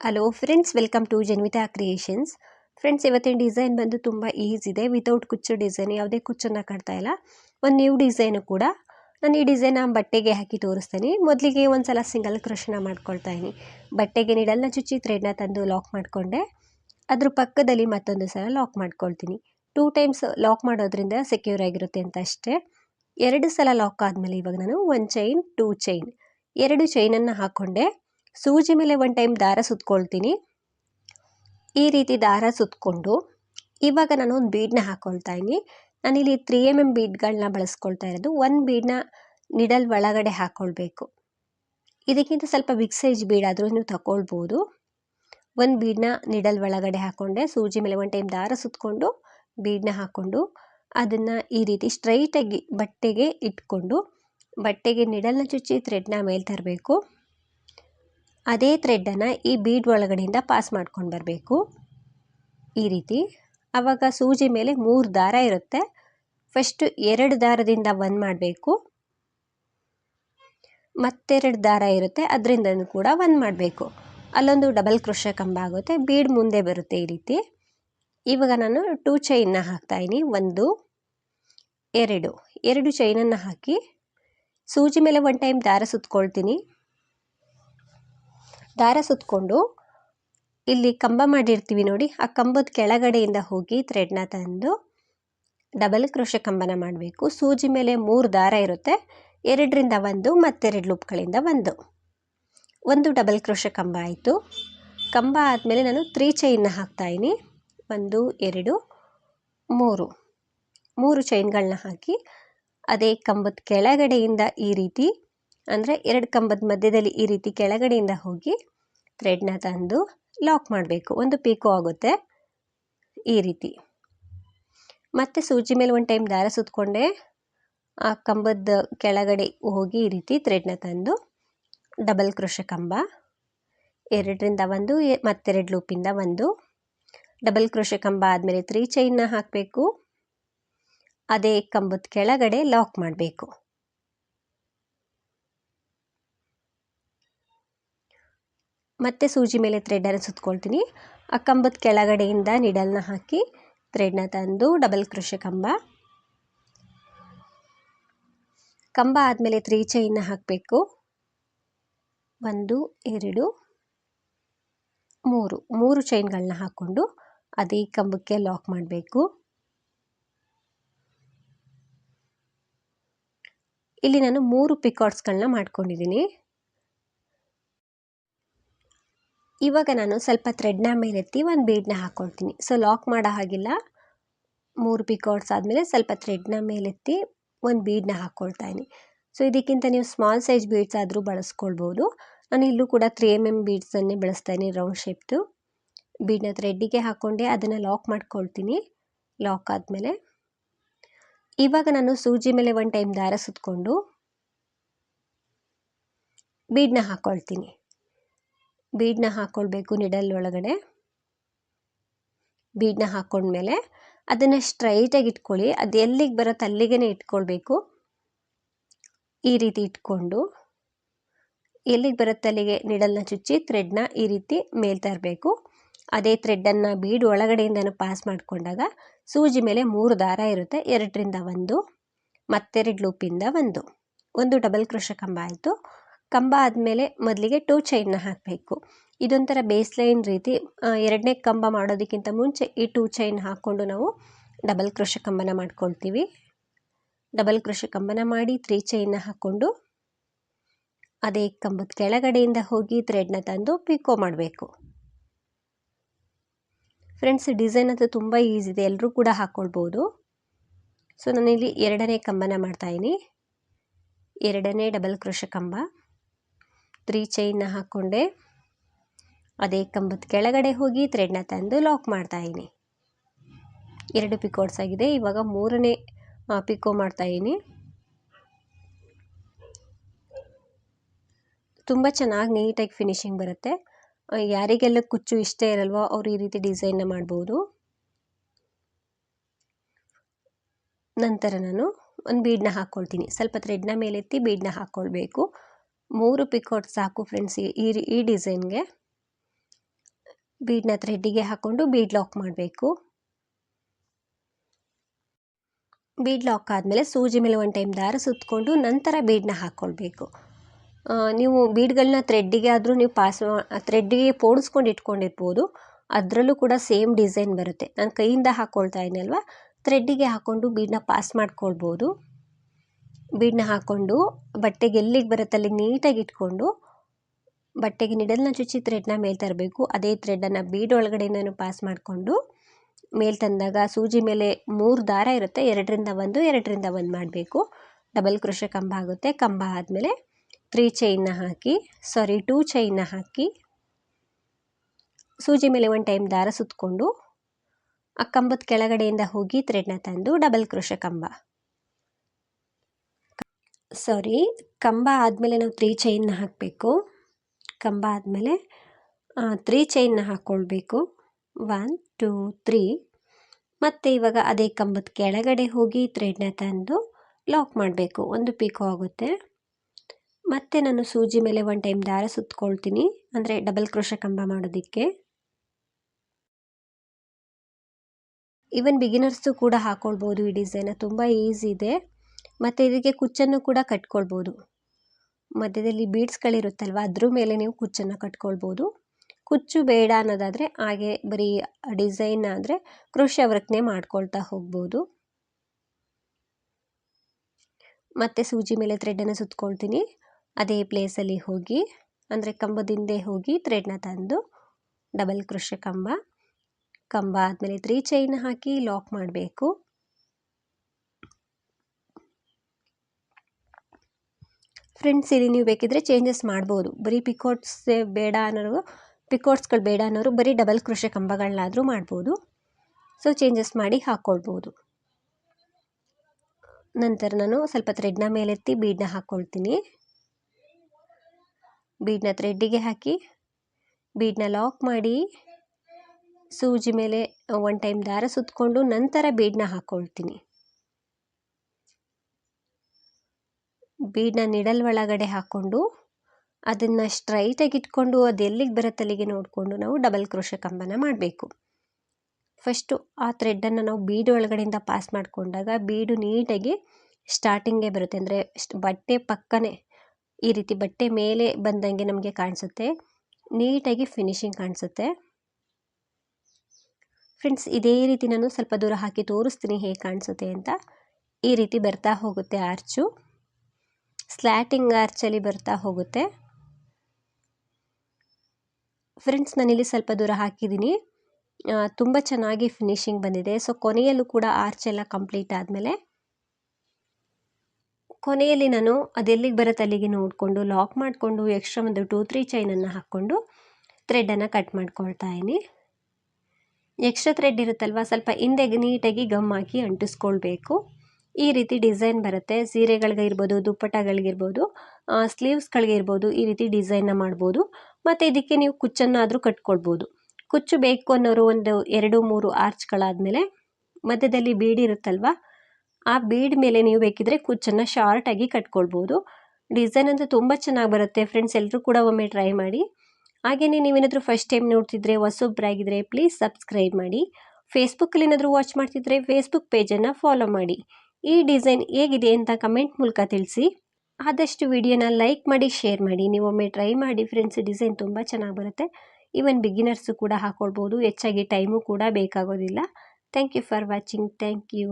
Hello friends welcome to Janvita Creations friends ಇವತ್ತಿನ design ಬಂದು ತುಂಬ ಈಸಿ ಇದೆ. ವಿತೌಟ್ ಕುಚ್ಚು ಡಿಸೈನ್ ಯಾವುದೇ ಕುಚ್ಚನ್ನು ಕಟ್ತಾ ಇಲ್ಲ. ಒಂದು ನ್ಯೂ ಡಿಸೈನು ಕೂಡ. ನಾನು ಈ ಡಿಸೈನ ಬಟ್ಟೆಗೆ ಹಾಕಿ ತೋರಿಸ್ತೇನೆ. ಮೊದಲಿಗೆ ಒಂದು ಸಲ ಸಿಂಗಲ್ ಕ್ರಶನ ಮಾಡ್ಕೊಳ್ತಾ ಇದ್ದೀನಿ. ಬಟ್ಟೆಗೆ ನೀಡಲ್ಲ ಚುಚ್ಚಿ ಥ್ರೆಡ್ನ ತಂದು ಲಾಕ್ ಮಾಡಿಕೊಂಡೆ. ಅದ್ರ ಪಕ್ಕದಲ್ಲಿ ಮತ್ತೊಂದು ಸಲ ಲಾಕ್ ಮಾಡ್ಕೊಳ್ತೀನಿ. ಟೂ ಟೈಮ್ಸ್ ಲಾಕ್ ಮಾಡೋದ್ರಿಂದ ಸೆಕ್ಯೂರ್ ಆಗಿರುತ್ತೆ ಅಂತ ಅಷ್ಟೇ. ಎರಡು ಸಲ ಲಾಕ್ ಆದಮೇಲೆ ಇವಾಗ ನಾನು ಒನ್ ಚೈನ್ ಟೂ ಚೈನ್ ಎರಡು ಚೈನನ್ನು ಹಾಕ್ಕೊಂಡೆ ಸೂಜಿ ಮೇಲೆ ಒಂದು ಟೈಮ್ ದಾರ ಸುತ್ಕೊಳ್ತೀನಿ. ಈ ರೀತಿ ದಾರ ಸುತ್ತಕೊಂಡು ಇವಾಗ ನಾನು ಒಂದು ಬೀಡನ್ನ ಹಾಕ್ಕೊಳ್ತಾ ಇದ್ದೀನಿ. ನಾನಿಲ್ಲಿ ತ್ರೀ ಎಂ ಎಂ ಬೀಡ್ಗಳನ್ನ ಬಳಸ್ಕೊಳ್ತಾ ಇರೋದು. ಒಂದು ಬೀಡನ್ನ ನಿಡಲ್ ಒಳಗಡೆ ಹಾಕ್ಕೊಳ್ಬೇಕು ಇದಕ್ಕಿಂತ ಸ್ವಲ್ಪ ಬಿಗ್ ಬೀಡಾದರೂ ನೀವು ತಗೊಳ್ಬೋದು ಒಂದು ಬೀಡನ್ನ ನಿಡಲ್ ಒಳಗಡೆ ಹಾಕ್ಕೊಂಡೆ ಸೂಜಿ ಮೇಲೆ ಒಂದು ಟೈಮ್ ದಾರ ಸುತ್ತಕೊಂಡು ಬೀಡನ್ನ ಹಾಕ್ಕೊಂಡು ಅದನ್ನು ಈ ರೀತಿ ಸ್ಟ್ರೈಟಾಗಿ ಬಟ್ಟೆಗೆ ಇಟ್ಕೊಂಡು ಬಟ್ಟೆಗೆ ನಿಡಲ್ನ ಚುಚ್ಚಿ ಥ್ರೆಡ್ನ ಮೇಲೆ ತರಬೇಕು. ಅದೇ ಥ್ರೆಡ್ಡನ್ನು ಈ ಬೀಡ್ ಒಳಗಡೆಯಿಂದ ಪಾಸ್ ಮಾಡ್ಕೊಂಡು ಬರಬೇಕು. ಈ ರೀತಿ. ಆವಾಗ ಸೂಜಿ ಮೇಲೆ ಮೂರು ದಾರ ಇರುತ್ತೆ. ಫಸ್ಟು ಎರಡು ದಾರದಿಂದ ಒಂದು ಮಾಡಬೇಕು. ಮತ್ತೆರಡು ದಾರ ಇರುತ್ತೆ. ಅದರಿಂದನೂ ಕೂಡ ಒಂದು ಮಾಡಬೇಕು. ಅಲ್ಲೊಂದು ಡಬಲ್ ಕ್ರೋಶ ಕಂಬ ಆಗುತ್ತೆ. ಬೀಡ್ ಮುಂದೆ ಬರುತ್ತೆ ಈ ರೀತಿ. ಇವಾಗ ನಾನು ಟೂ ಚೈನ್ನ ಹಾಕ್ತಾಯಿನಿ ಒಂದು, ಎರಡು. ಎರಡು ಚೈನನ್ನು ಹಾಕಿ ಸೂಜಿ ಮೇಲೆ ಒನ್ ಟೈಮ್ ದಾರ ಸುತ್ಕೊಳ್ತೀನಿ. ದಾರ ಸುತ್ತಕೊಂಡು ಇಲ್ಲಿ ಕಂಬ ಮಾಡಿರ್ತೀವಿ ನೋಡಿ, ಆ ಕಂಬದ ಕೆಳಗಡೆಯಿಂದ ಹೋಗಿ ಥ್ರೆಡ್ನ ತಂದು ಡಬಲ್ ಕ್ರೋಶ ಕಂಬನ ಮಾಡಬೇಕು. ಸೂಜಿ ಮೇಲೆ ಮೂರು ದಾರ ಇರುತ್ತೆ, ಎರಡರಿಂದ ಒಂದು ಮತ್ತೆರಡು ಲೂಪ್ಗಳಿಂದ ಒಂದು. ಒಂದು ಡಬಲ್ ಕ್ರೋಶ ಕಂಬ ಆಯಿತು. ಕಂಬ ಆದಮೇಲೆ ನಾನು ತ್ರೀ ಚೈನ್ನ ಹಾಕ್ತಾಯಿನಿ ಒಂದು, ಎರಡು, ಮೂರು. ಮೂರು ಚೈನ್ಗಳನ್ನ ಹಾಕಿ ಅದೇ ಕಂಬದ ಕೆಳಗಡೆಯಿಂದ ಈ ರೀತಿ ಅಂದರೆ ಎರಡು ಕಂಬದ ಮಧ್ಯದಲ್ಲಿ ಈ ರೀತಿ ಕೆಳಗಡೆಯಿಂದ ಹೋಗಿ ಥ್ರೆಡ್ನ ತಂದು ಲಾಕ್ ಮಾಡಬೇಕು. ಒಂದು ಪೀಕೋ ಆಗುತ್ತೆ ಈ ರೀತಿ. ಮತ್ತೆ ಸೂಜಿ ಮೇಲೆ ಒಂದು ಟೈಮ್ ದಾರ ಸುತ್ತಕೊಂಡೆ ಆ ಕಂಬದ ಕೆಳಗಡೆ ಹೋಗಿ ಈ ರೀತಿ ಥ್ರೆಡ್ನ ತಂದು ಡಬಲ್ ಕ್ರೋಶ ಕಂಬ, ಎರಡರಿಂದ ಒಂದು, ಮತ್ತೆರಡು ಲೂಪಿಂದ ಒಂದು ಡಬಲ್ ಕ್ರೋಶ ಕಂಬ ಆದಮೇಲೆ ತ್ರೀ ಚೈನ್ನ ಹಾಕಬೇಕು. ಅದೇ ಕಂಬದ ಕೆಳಗಡೆ ಲಾಕ್ ಮಾಡಬೇಕು. ಮತ್ತೆ ಸೂಜಿ ಮೇಲೆ ಥ್ರೆಡನ್ನು ಸುತ್ಕೊಳ್ತೀನಿ. ಆ ಕಂಬದ ಕೆಳಗಡೆಯಿಂದ ನಿಡಲ್ನ ಹಾಕಿ ಥ್ರೆಡ್ನ ತಂದು ಡಬಲ್ ಕ್ರೋಶೆ ಕಂಬ. ಕಂಬ ಆದಮೇಲೆ ತ್ರೀ ಚೈನ್ನ ಹಾಕಬೇಕು. ಒಂದು, ಎರಡು, ಮೂರು. ಮೂರು ಚೈನ್ಗಳನ್ನ ಹಾಕ್ಕೊಂಡು ಅದೇ ಕಂಬಕ್ಕೆ ಲಾಕ್ ಮಾಡಬೇಕು. ಇಲ್ಲಿ ನಾನು ಮೂರು ಪಿಕಾಟ್ಸ್ಗಳನ್ನ ಮಾಡ್ಕೊಂಡಿದ್ದೀನಿ. ಇವಾಗ ನಾನು ಸ್ವಲ್ಪ ಥ್ರೆಡ್ನ ಮೇಲೆತ್ತಿ ಒಂದು ಬೀಡ್ನ ಹಾಕ್ಕೊಳ್ತೀನಿ ಸೊ ಲಾಕ್ ಮಾಡೋ ಹಾಗಿಲ್ಲ. ಮೂರು ಪಿಕಾಟ್ಸ್ ಆದಮೇಲೆ ಸ್ವಲ್ಪ ಥ್ರೆಡ್ನ ಮೇಲೆತ್ತಿ ಒಂದು ಬೀಡ್ನ ಹಾಕ್ಕೊಳ್ತಾ ಇದ್ದೀನಿ. ಸೊ ಇದಕ್ಕಿಂತ ನೀವು ಸ್ಮಾಲ್ ಸೈಜ್ ಬೀಡ್ಸ್ ಆದರೂ ಬಳಸ್ಕೊಳ್ಬೋದು. ನಾನು ಇಲ್ಲೂ ಕೂಡ ತ್ರೀ ಎಂ ಎಂ ಬೀಡ್ಸನ್ನೇ ಬಳಸ್ತಾ ಇದ್ದೀನಿ ರೌಂಡ್ ಶೇಪ್ದು ಬೀಡ್ನ ಥ್ರೆಡ್ಡಿಗೆ ಹಾಕ್ಕೊಂಡೆ ಅದನ್ನು ಲಾಕ್ ಮಾಡ್ಕೊಳ್ತೀನಿ. ಲಾಕ್ ಆದಮೇಲೆ. ಇವಾಗ ನಾನು ಸೂಜಿ ಮೇಲೆ ಒಂದು ಟೈಮ್ ದಾರ ಸುತ್ತಕೊಂಡು ಬೀಡನ್ನ ಹಾಕ್ಕೊಳ್ತೀನಿ ಬೀಡನ್ನ ಹಾಕ್ಕೊಳ್ಬೇಕು ನಿಡಲ್ ಒಳಗಡೆ. ಬೀಡನ್ನ ಹಾಕ್ಕೊಂಡ್ಮೇಲೆ ಅದನ್ನು ಸ್ಟ್ರೈಟಾಗಿ ಇಟ್ಕೊಳ್ಳಿ. ಅದು ಎಲ್ಲಿಗೆ ಬರುತ್ತೆ ಅಲ್ಲಿಗೆ ಇಟ್ಕೊಳ್ಬೇಕು. ಈ ರೀತಿ ಇಟ್ಕೊಂಡು ಎಲ್ಲಿಗೆ ಬರುತ್ತೆ ಅಲ್ಲಿಗೆ ನಿಡಲ್ನ ಚುಚ್ಚಿ ಥ್ರೆಡ್ನ ಈ ರೀತಿ ಮೇಲೆ ತರಬೇಕು. ಅದೇ ಥ್ರೆಡ್ಡನ್ನು ಬೀಡ್ ಒಳಗಡೆಯಿಂದನೂ ಪಾಸ್ ಮಾಡಿಕೊಂಡಾಗ ಸೂಜಿ ಮೇಲೆ ಮೂರು ದಾರ ಇರುತ್ತೆ. ಎರಡರಿಂದ ಒಂದು, ಮತ್ತೆರಡು ಲೂಪಿಂದ ಒಂದು. ಒಂದು ಡಬಲ್ ಕ್ರೋಶ ಕಂಬ ಆಯಿತು. ಕಂಬ ಆದಮೇಲೆ ಮೊದಲಿಗೆ ಟೂ ಚೈನ್ನ ಹಾಕಬೇಕು. ಇದೊಂಥರ ಬೇಸ್ ಲೈನ್ ರೀತಿ ಎರಡನೇ ಕಂಬ ಮಾಡೋದಕ್ಕಿಂತ ಮುಂಚೆ ಈ ಟೂ ಚೈನ್ ಹಾಕ್ಕೊಂಡು ನಾವು ಡಬಲ್ ಕ್ರೋಶ ಕಂಬನ ಮಾಡ್ಕೊಳ್ತೀವಿ. ಡಬಲ್ ಕ್ರೋಶ ಕಂಬನ ಮಾಡಿ ತ್ರೀ ಚೈನ್ನ ಹಾಕ್ಕೊಂಡು ಅದೇ ಕಂಬದ ಕೆಳಗಡೆಯಿಂದ ಹೋಗಿ ಥ್ರೆಡ್ನ ತಂದು ಪಿಕೋ ಮಾಡಬೇಕು. ಫ್ರೆಂಡ್ಸ್ ಡಿಸೈನ್ ಅಂತೂ ತುಂಬ ಈಸಿ ಇದೆ. ಎಲ್ಲರೂ ಕೂಡ ಹಾಕ್ಕೊಳ್ಬೋದು ಸೊ ನಾನಿಲ್ಲಿ ಎರಡನೇ ಕಂಬನ ಮಾಡ್ತಾಯಿದ್ದೀನಿ ಎರಡನೇ ಡಬಲ್ ಕ್ರೋಶ ಕಂಬ. ತ್ರೀ ಚೈನ್ನ ಹಾಕ್ಕೊಂಡೆ ಅದೇ ಕಂಬದ ಕೆಳಗಡೆ ಹೋಗಿ ಥ್ರೆಡ್ನ ತಂದು ಲಾಕ್ ಮಾಡ್ತಾಯಿದ್ದೀನಿ ಎರಡು ಪಿಕೋಟ್ಸ್ ಆಗಿದೆ, ಇವಾಗ ಮೂರನೇ ಪಿಕೋ ಮಾಡ್ತಾಯಿದ್ದೀನಿ ತುಂಬ ಚೆನ್ನಾಗಿ ನೀಟಾಗಿ ಫಿನಿಶಿಂಗ್ ಬರುತ್ತೆ. ಯಾರಿಗೆಲ್ಲ ಕುಚ್ಚು ಇಷ್ಟ ಇರಲ್ವೋ ಅವರು ಈ ರೀತಿ ಡಿಸೈನ್ನ ಮಾಡ್ಬೋದು. ನಂತರ ನಾನು ಒಂದು ಬೀಡನ್ನ ಹಾಕ್ಕೊಳ್ತೀನಿ ಸ್ವಲ್ಪ ಥ್ರೆಡ್ನ ಮೇಲೆತ್ತಿ ಬೀಡನ್ನ ಹಾಕ್ಕೊಳ್ಬೇಕು ಮೂರು ಪಿಕೋಟ್ ಸಾಕು ಫ್ರೆಂಡ್ಸ್ ಈ ಈ ಡಿಸೈನ್ಗೆ ಬೀಡನ್ನ ಥ್ರೆಡ್ಡಿಗೆ ಹಾಕ್ಕೊಂಡು ಬೀಡ್ ಲಾಕ್ ಮಾಡಬೇಕು. ಬೀಡ್ ಲಾಕ್ ಆದಮೇಲೆ ಸೂಜಿ ಮೇಲೆ ಒಂದು ಟೈಮ್ ದಾರ ಸುತ್ತಕೊಂಡು ನಂತರ ಬೀಡನ್ನ ಹಾಕ್ಕೊಳ್ಬೇಕು ನೀವು ಬೀಡ್ಗಳನ್ನ ಥ್ರೆಡ್ಡಿಗೆ ಆದರೂ ನೀವು ಪಾಸ್ ಥ್ರೆಡ್ಡಿಗೆ ಪೋಣಿಸ್ಕೊಂಡು ಇಟ್ಕೊಂಡಿರ್ಬೋದು. ಅದರಲ್ಲೂ ಕೂಡ ಸೇಮ್ ಡಿಸೈನ್ ಬರುತ್ತೆ. ನಾನು ಕೈಯಿಂದ ಹಾಕ್ಕೊಳ್ತಾ ಇದ್ದೀನಲ್ವ ಥ್ರೆಡ್ಡಿಗೆ ಹಾಕ್ಕೊಂಡು ಬೀಡನ್ನ ಪಾಸ್ ಮಾಡ್ಕೊಳ್ಬೋದು. ಬೀಡನ್ನ ಹಾಕ್ಕೊಂಡು, ಬಟ್ಟೆಗೆ ಎಲ್ಲಿಗೆ ಬರುತ್ತೆ ಅಲ್ಲಿಗೆ ನೀಟಾಗಿ ಇಟ್ಕೊಂಡು, ಬಟ್ಟೆಗೆ ನಿಡಲ್ನ ಚುಚ್ಚಿ ಥ್ರೆಡ್ನ ಮೇಲೆ ತರಬೇಕು. ಅದೇ ಥ್ರೆಡನ್ನು ಬೀಡ್ ಒಳಗಡೆಯಿಂದನೂ ಪಾಸ್ ಮಾಡಿಕೊಂಡು, ಮೇಲೆ ತಂದಾಗ ಸೂಜಿ ಮೇಲೆ ಮೂರು ದಾರ ಇರುತ್ತೆ. ಎರಡರಿಂದ ಒಂದು ಎರಡರಿಂದ ಒಂದು ಮಾಡಬೇಕು. ಡಬಲ್ ಕೃಷಕಂಬ ಕಂಬ ಆಗುತ್ತೆ. ಕಂಬ ಆದಮೇಲೆ ತ್ರೀ ಚೈನ್ನ ಹಾಕಿ ಸಾರಿ ಟೂ ಚೈನ್ನ ಹಾಕಿ, ಸೂಜಿ ಮೇಲೆ ಒಂದು ಟೈಮ್ ದಾರ ಸುತ್ತಕೊಂಡು ಆ ಕಂಬದ ಕೆಳಗಡೆಯಿಂದ ಹೋಗಿ ಥ್ರೆಡ್ನ ತಂದು ಡಬಲ್ ಕೃಷಕಂಬ ಕಂಬ. ಸಾರಿ ಕಂಬ ಆದಮೇಲೆ ನಾವು ತ್ರೀ ಚೈನ್ನ ಹಾಕಬೇಕು. ಕಂಬ ಆದಮೇಲೆ ತ್ರೀ ಚೈನ್ನ ಹಾಕ್ಕೊಳ್ಬೇಕು ಒನ್ ಟೂ ತ್ರೀ ಮತ್ತು ಇವಾಗ ಅದೇ ಕಂಬದ ಕೆಳಗಡೆ ಹೋಗಿ ಥ್ರೆಡ್ನ ತಂದು ಲಾಕ್ ಮಾಡಬೇಕು. ಒಂದು ಪೀಕೋ ಆಗುತ್ತೆ. ಮತ್ತು ನಾನು ಸೂಜಿ ಮೇಲೆ ಒನ್ ಟೈಮ್ ದಾರ ಸುತ್ಕೊಳ್ತೀನಿ. ಅಂದರೆ ಡಬಲ್ ಕ್ರೋಶ ಕಂಬ ಮಾಡೋದಕ್ಕೆ. ಈವನ್ ಬಿಗಿನರ್ಸು ಕೂಡ ಹಾಕ್ಕೊಳ್ಬೋದು ಈ ಡಿಸೈನ ತುಂಬ ಈಸಿ ಇದೆ. ಮತ್ತು ಇದಕ್ಕೆ ಕುಚ್ಚನ್ನು ಕೂಡ ಕಟ್ಕೊಳ್ಬೋದು. ಮಧ್ಯದಲ್ಲಿ ಬೀಡ್ಸ್ಗಳಿರುತ್ತಲ್ವ ಅದ್ರ ಮೇಲೆ ನೀವು ಕುಚ್ಚನ್ನು ಕಟ್ಕೊಳ್ಬೋದು. ಕುಚ್ಚು ಬೇಡ ಅನ್ನೋದಾದರೆ, ಹಾಗೆ ಬರೀ ಡಿಸೈನ್ ಆದರೆ ಕೃಷಿ ವರ್ಕ್ನೇ ಮಾಡ್ಕೊಳ್ತಾ ಹೋಗ್ಬೋದು. ಮತ್ತೆ ಸೂಜಿ ಮೇಲೆ ಥ್ರೆಡನ್ನು ಸುತ್ಕೊಳ್ತೀನಿ. ಅದೇ ಪ್ಲೇಸಲ್ಲಿ ಹೋಗಿ, ಅಂದರೆ ಕಂಬದಿಂದೆ ಹೋಗಿ ಥ್ರೆಡ್ನ ತಂದು ಡಬಲ್ ಕೃಷಿ ಕಂಬ. ಕಂಬ ಆದಮೇಲೆ ತ್ರೀ ಚೈನ್ ಹಾಕಿ ಲಾಕ್ ಮಾಡಬೇಕು. ಫ್ರೆಂಡ್ಸ್ ಇಲ್ಲಿ ನೀವು ಬೇಕಿದ್ರೆ ಚೇಂಜಸ್ ಮಾಡ್ಬೋದು. ಬರೀ ಪಿಕೋಟ್ಸ್ ಬೇಡ ಅನ್ನೋರು ಪಿಕೋಟ್ಸ್ಗಳು ಬೇಡ ಅನ್ನೋರು ಬರೀ ಡಬಲ್ ಕೃಷಿ ಕಂಬಗಳನ್ನಾದರೂ ಮಾಡ್ಬೋದು. ಸೊ ಚೇಂಜಸ್ ಮಾಡಿ ಹಾಕ್ಕೊಳ್ಬೋದು ನಂತರ ನಾನು ಸ್ವಲ್ಪ ಥ್ರೆಡ್ನ ಮೇಲೆತ್ತಿ ಬೀಡ್ನ ಹಾಕ್ಕೊಳ್ತೀನಿ ಬೀಡ್ನ ಥ್ರೆಡ್ಡಿಗೆ ಹಾಕಿ ಬೀಡ್ನ ಲಾಕ್ ಮಾಡಿ, ಸೂಜಿ ಮೇಲೆ ಒನ್ ಟೈಮ್ ದಾರ ಸುತ್ತಕೊಂಡು ನಂತರ ಬೀಡ್ನ ಹಾಕ್ಕೊಳ್ತೀನಿ ಬೀಡನ್ನ ನಿಡಲ್ ಒಳಗಡೆ ಹಾಕ್ಕೊಂಡು ಅದನ್ನು ಸ್ಟ್ರೈಟಾಗಿ ಇಟ್ಕೊಂಡು ಅದು ಎಲ್ಲಿಗೆ ಬರುತ್ತೆ ಅಲ್ಲಿಗೆ ನೋಡಿಕೊಂಡು ನಾವು ಡಬಲ್ ಕ್ರೋಶ ಕಂಬನ ಮಾಡಬೇಕು. ಫಸ್ಟು ಆ ಥ್ರೆಡ್ಡನ್ನು ನಾವು ಬೀಡು ಒಳಗಡೆಯಿಂದ ಪಾಸ್ ಮಾಡಿಕೊಂಡಾಗ ಬೀಡು ನೀಟಾಗಿ ಸ್ಟಾರ್ಟಿಂಗೇ ಬರುತ್ತೆ. ಅಂದರೆ ಬಟ್ಟೆ ಪಕ್ಕನೇ ಈ ರೀತಿ ಬಟ್ಟೆ ಮೇಲೆ ಬಂದಂಗೆ ನಮಗೆ ಕಾಣಿಸುತ್ತೆ. ನೀಟಾಗಿ ಫಿನಿಶಿಂಗ್ ಕಾಣಿಸುತ್ತೆ. ಫ್ರೆಂಡ್ಸ್ ಇದೇ ರೀತಿ ನಾನು ಸ್ವಲ್ಪ ದೂರ ಹಾಕಿ ತೋರಿಸ್ತೀನಿ ಹೇಗೆ ಕಾಣಿಸುತ್ತೆ ಅಂತ. ಈ ರೀತಿ ಬರ್ತಾ ಹೋಗುತ್ತೆ ಆರ್ಚು ಸ್ಲ್ಯಾಟಿಂಗ್ ಆರ್ಚಲ್ಲಿ ಬರ್ತಾ ಹೋಗುತ್ತೆ. ಫ್ರೆಂಡ್ಸ್, ನಾನಿಲ್ಲಿ ಸ್ವಲ್ಪ ದೂರ ಹಾಕಿದ್ದೀನಿ. ತುಂಬ ಚೆನ್ನಾಗಿ ಫಿನಿಶಿಂಗ್ ಬಂದಿದೆ. ಸೊ, ಕೊನೆಯಲ್ಲೂ ಕೂಡ ಆರ್ಚ್ ಎಲ್ಲ ಕಂಪ್ಲೀಟ್ ಆದಮೇಲೆ ಕೊನೆಯಲ್ಲಿ ನಾನು ಅದೆಲ್ಲಿಗೆ ಬರುತ್ತೆ ಅಲ್ಲಿಗೆ ನೋಡಿಕೊಂಡು ಲಾಕ್ ಮಾಡಿಕೊಂಡು, ಎಕ್ಸ್ಟ್ರಾ ಒಂದು ಟೂ, ತ್ರೀ ಚೈನನ್ನು ಹಾಕ್ಕೊಂಡು ಥ್ರೆಡನ್ನು ಕಟ್ ಮಾಡ್ಕೊಳ್ತಾ ಇದ್ದೀನಿ. ಎಕ್ಸ್ಟ್ರಾ ಥ್ರೆಡ್ ಇರುತ್ತಲ್ವ? ಸ್ವಲ್ಪ ಹಿಂದೆ ನೀಟಾಗಿ ಗಮ್ ಹಾಕಿ ಅಂಟಿಸ್ಕೊಳ್ಬೇಕು. ಈ ರೀತಿ ಡಿಸೈನ್ ಬರುತ್ತೆ. ಸೀರೆಗಳಿಗಿರ್ಬೋದು ದುಪ್ಪಟ್ಟಗಳಿಗಿರ್ಬೋದು ಸ್ಲೀವ್ಸ್ಗಳಿಗಿರ್ಬೋದು ಈ ರೀತಿ ಡಿಸೈನ್ನ ಮಾಡ್ಬೋದು. ಮತ್ತು ಇದಕ್ಕೆ ನೀವು ಕುಚ್ಚನ್ನಾದರೂ ಕಟ್ಕೊಳ್ಬೋದು. ಕುಚ್ಚು ಬೇಕು ಅನ್ನೋರು ಒಂದು ಎರಡು, ಮೂರು ಆರ್ಚ್ಗಳಾದಮೇಲೆ ಮಧ್ಯದಲ್ಲಿ ಬೀಡ್ ಇರುತ್ತಲ್ವ? ಆ ಬೀಡ್ ಮೇಲೆ ನೀವು ಬೇಕಿದ್ರೆ ಕುಚ್ಚನ್ನು ಶಾರ್ಟಾಗಿ ಕಟ್ಕೊಳ್ಬೋದು. ಡಿಸೈನ್ ಅಂತೂ ತುಂಬ ಚೆನ್ನಾಗಿ ಬರುತ್ತೆ. ಫ್ರೆಂಡ್ಸ್ ಎಲ್ಲರೂ ಕೂಡ ಒಮ್ಮೆ ಟ್ರೈ ಮಾಡಿ. ಹಾಗೆಯೇ ನೀವೇನಾದರೂ ಫಸ್ಟ್ ಟೈಮ್ ನೋಡ್ತಿದ್ರೆ ಹೊಸೊಬ್ಬರಾಗಿದ್ದರೆ ಪ್ಲೀಸ್ ಸಬ್ಸ್ಕ್ರೈಬ್ ಮಾಡಿ. ಫೇಸ್ಬುಕ್ಕಲ್ಲಿ ಏನಾದರೂ ವಾಚ್ ಮಾಡ್ತಿದ್ರೆ, ಫೇಸ್ಬುಕ್ ಪೇಜನ್ನು ಫಾಲೋ ಮಾಡಿ. ಈ ಡಿಸೈನ್ ಹೇಗಿದೆ ಅಂತ ಕಮೆಂಟ್ ಮೂಲಕ ತಿಳಿಸಿ. ಆದಷ್ಟು ವಿಡಿಯೋನ ಲೈಕ್ ಮಾಡಿ, ಶೇರ್ ಮಾಡಿ. ನೀವೊಮ್ಮೆ ಟ್ರೈ ಮಾಡಿ, ಫ್ರೆಂಡ್ಸ್. ಡಿಸೈನ್ ತುಂಬ ಚೆನ್ನಾಗಿ ಬರುತ್ತೆ. ಈವನ್ ಬಿಗಿನರ್ಸು ಕೂಡ ಹಾಕ್ಕೊಳ್ಬೋದು ಹೆಚ್ಚಾಗಿ ಟೈಮು ಕೂಡ ಬೇಕಾಗೋದಿಲ್ಲ. Thank you for watching. Thank you.